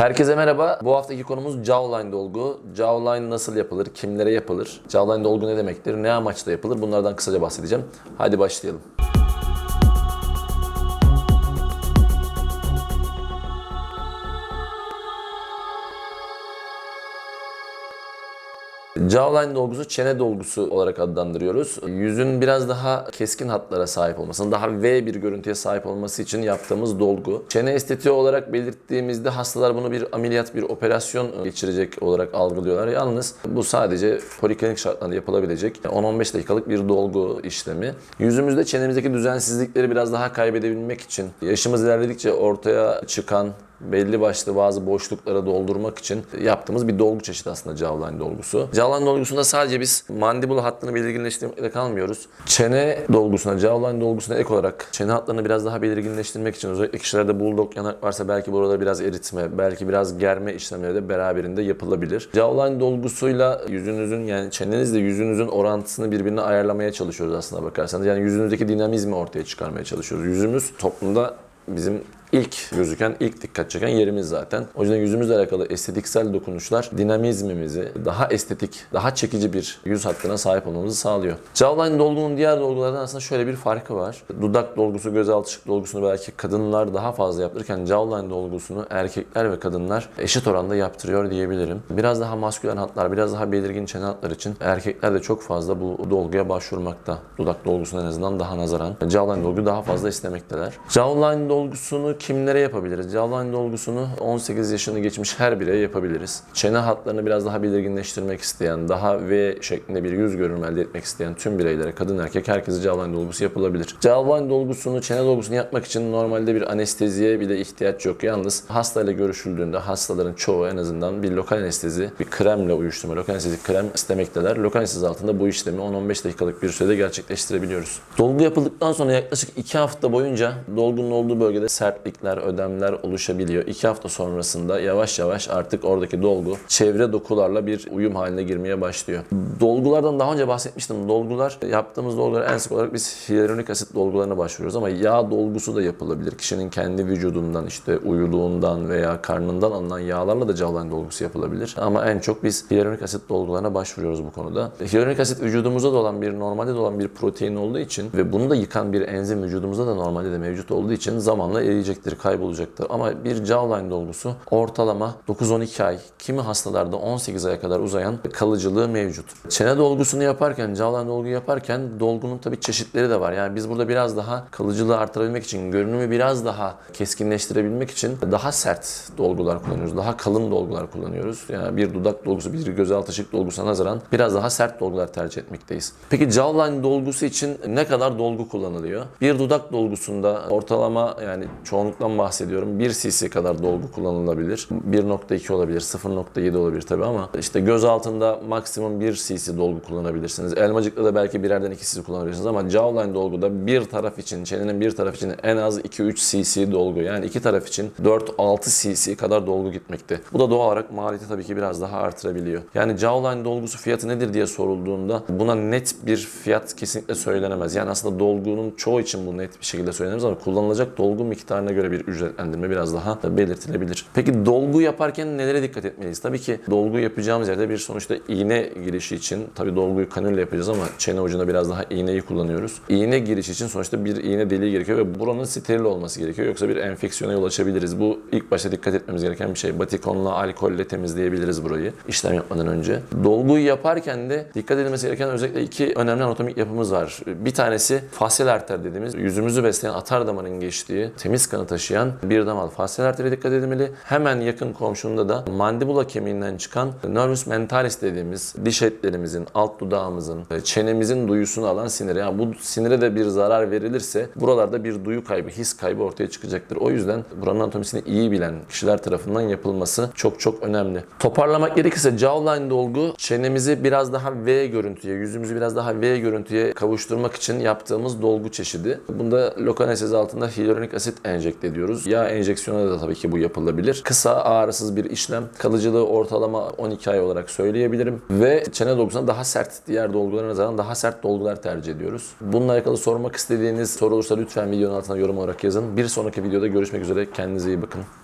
Herkese merhaba. Bu haftaki konumuz jawline dolgu. Jawline nasıl yapılır? Kimlere yapılır? Jawline dolgu ne demektir? Ne amaçla yapılır? Bunlardan kısaca bahsedeceğim. Hadi başlayalım. Jawline dolgusu çene dolgusu olarak adlandırıyoruz. Yüzün biraz daha keskin hatlara sahip olmasını, daha V bir görüntüye sahip olması için yaptığımız dolgu. Çene estetiği olarak belirttiğimizde hastalar bunu bir ameliyat, bir operasyon geçirecek olarak algılıyorlar. Yalnız bu sadece poliklinik şartlarda yapılabilecek 10-15 dakikalık bir dolgu işlemi. Yüzümüzde çenemizdeki düzensizlikleri biraz daha kaybedebilmek için yaşımız ilerledikçe ortaya çıkan belli başlı bazı boşlukları doldurmak için yaptığımız bir dolgu çeşidi aslında jawline dolgusu. Jawline dolgusunda sadece biz mandibula hattını belirginleştirmekle kalmıyoruz. Çene dolgusuna, jawline dolgusuna ek olarak çene hatlarını biraz daha belirginleştirmek için özellikle kişilerde bulldog yanak varsa belki burada biraz eritme, belki biraz germe işlemleri de beraberinde yapılabilir. Jawline dolgusuyla yüzünüzün yani çenenizle yüzünüzün orantısını birbirine ayarlamaya çalışıyoruz aslında bakarsanız. Yani yüzünüzdeki dinamizmi ortaya çıkarmaya çalışıyoruz. Yüzümüz toplumda bizim ilk gözüken, ilk dikkat çeken yerimiz zaten. O yüzden yüzümüzle alakalı estetiksel dokunuşlar dinamizmimizi daha estetik, daha çekici bir yüz hattına sahip olmamızı sağlıyor. Jawline dolgunun diğer dolgulardan aslında şöyle bir farkı var. Dudak dolgusu, gözaltı şık dolgusunu belki kadınlar daha fazla yaptırırken jawline dolgusunu erkekler ve kadınlar eşit oranda yaptırıyor diyebilirim. Biraz daha maskülen hatlar, biraz daha belirgin çene hatlar için erkekler de çok fazla bu dolguya başvurmakta. Dudak dolgusuna en azından daha nazaran. Jawline dolgu daha fazla istemekteler. Jawline dolgusunu kimlere yapabiliriz? Jawline dolgusunu 18 yaşını geçmiş her bireye yapabiliriz. Çene hatlarını biraz daha belirginleştirmek isteyen, daha V şeklinde bir yüz görünümü elde etmek isteyen tüm bireylere, kadın erkek herkese jawline dolgusu yapılabilir. Jawline dolgusunu, çene dolgusunu yapmak için normalde bir anesteziye bile ihtiyaç yok. Yalnız hastayla görüşüldüğünde hastaların çoğu en azından bir lokal anestezi, bir kremle uyuşturma, lokal anestezi krem istemekteler. Lokal anestezi altında bu işlemi 10-15 dakikalık bir sürede gerçekleştirebiliyoruz. Dolgu yapıldıktan sonra yaklaşık 2 hafta boyunca dolgunun olduğu bölgede sertlikler, ödemler oluşabiliyor. 2 hafta sonrasında yavaş yavaş artık oradaki dolgu çevre dokularla bir uyum haline girmeye başlıyor. Dolgulardan daha önce bahsetmiştim. Dolgular yaptığımız dolgular en sık olarak biz hyaluronik asit dolgularına başvuruyoruz ama yağ dolgusu da yapılabilir. Kişinin kendi vücudundan işte uyuduğundan veya karnından alınan yağlarla da jawline dolgusu yapılabilir. Ama en çok biz hyaluronik asit dolgularına başvuruyoruz bu konuda. Hyaluronik asit vücudumuzda da olan bir normalde de olan bir protein olduğu için ve bunu da yıkan bir enzim vücudumuzda da normalde de mevcut olduğu için zamanla eriyecektir, kaybolacaktır. Ama bir jawline dolgusu ortalama 9-12 ay, kimi hastalarda 18 aya kadar uzayan kalıcılığı mevcut. Çene dolgusunu yaparken, jawline dolgu yaparken dolgunun tabii çeşitleri de var. Yani biz burada biraz daha kalıcılığı artırabilmek için, görünümü biraz daha keskinleştirebilmek için daha sert dolgular kullanıyoruz. Daha kalın dolgular kullanıyoruz. Yani bir dudak dolgusu, bir gözaltı ışık dolgusuna nazaran biraz daha sert dolgular tercih etmekteyiz. Peki jawline dolgusu için ne kadar dolgu kullanılıyor? Bir dudak dolgusunda ortalama yani çoğunluktan bahsediyorum 1 cc kadar dolgu kullanılabilir. 1.2 olabilir, 0.7 olabilir tabii ama işte göz altında maksimum 1 cc dolgu kullanabilirsiniz. Elmacıkta da belki birerden 2 cc kullanabilirsiniz ama jawline dolguda bir taraf için, çenenin bir taraf için en az 2-3 cc dolgu yani iki taraf için 4-6 cc kadar dolgu gitmekte. Bu da doğal olarak maliyeti tabii ki biraz daha artırabiliyor. Yani jawline dolgusu fiyatı nedir diye sorulduğunda buna net bir fiyat kesinlikle söylenemez. Yani aslında dolgunun çoğu için bu net bir şekilde söylenemez ama kullanılacak dolgu miktarına göre bir ücretlendirme biraz daha belirtilebilir. Peki dolgu yaparken nelere dikkat etmeliyiz? Tabii ki dolgu yapacağımız yerde bir sonuçta iğne girişi için tabii dolguyu kanülle yapacağız ama çene ucunda biraz daha iğneyi kullanıyoruz. İğne girişi için sonuçta bir iğne deliği gerekiyor ve buranın steril olması gerekiyor. Yoksa bir enfeksiyona yol açabiliriz. Bu ilk başta dikkat etmemiz gereken bir şey. Batikonla, alkolle temizleyebiliriz burayı işlem yapmadan önce. Dolguyu yaparken de dikkat edilmesi gereken özellikle iki önemli anatomik yapımız var. Bir tanesi fasyal arter dediğimiz yüzümüzü besleyen atar damarın geçtiği temiz kanı taşıyan bir damar fasyal artere dikkat edilmeli. Hemen yakın komşunda da mandibula kemiğinden çıkan nervus mentalis dediğimiz diş etlerimizin, alt dudağımızın, çenemizin duyusunu alan sinir. Yani bu sinire de bir zarar verilirse buralarda bir duyu kaybı, his kaybı ortaya çıkacaktır. O yüzden buranın anatomisini iyi bilen kişiler tarafından yapılması çok çok önemli. Toparlamak gerekirse jawline dolgu çenemizi biraz daha V görüntüye, yüzümüzü biraz daha V görüntüye kavuşturmak için yaptığımız dolgu çeşidi. Bunda lokal anestezi altında hyaluronik asit enjekte ediyoruz. Yağ enjeksiyonu da tabii ki bu yapılabilir. Kısa ağrısız bir işlem. Kalıcılığı ortalama 12 ay olarak söyleyebilirim. Ve çene dolgusuna daha sert, diğer dolgulara nazaran daha sert dolgular tercih ediyoruz. Bununla alakalı sormak istediğiniz soru olursa lütfen videonun altına yorum olarak yazın. Bir sonraki videoda görüşmek üzere. Kendinize iyi bakın.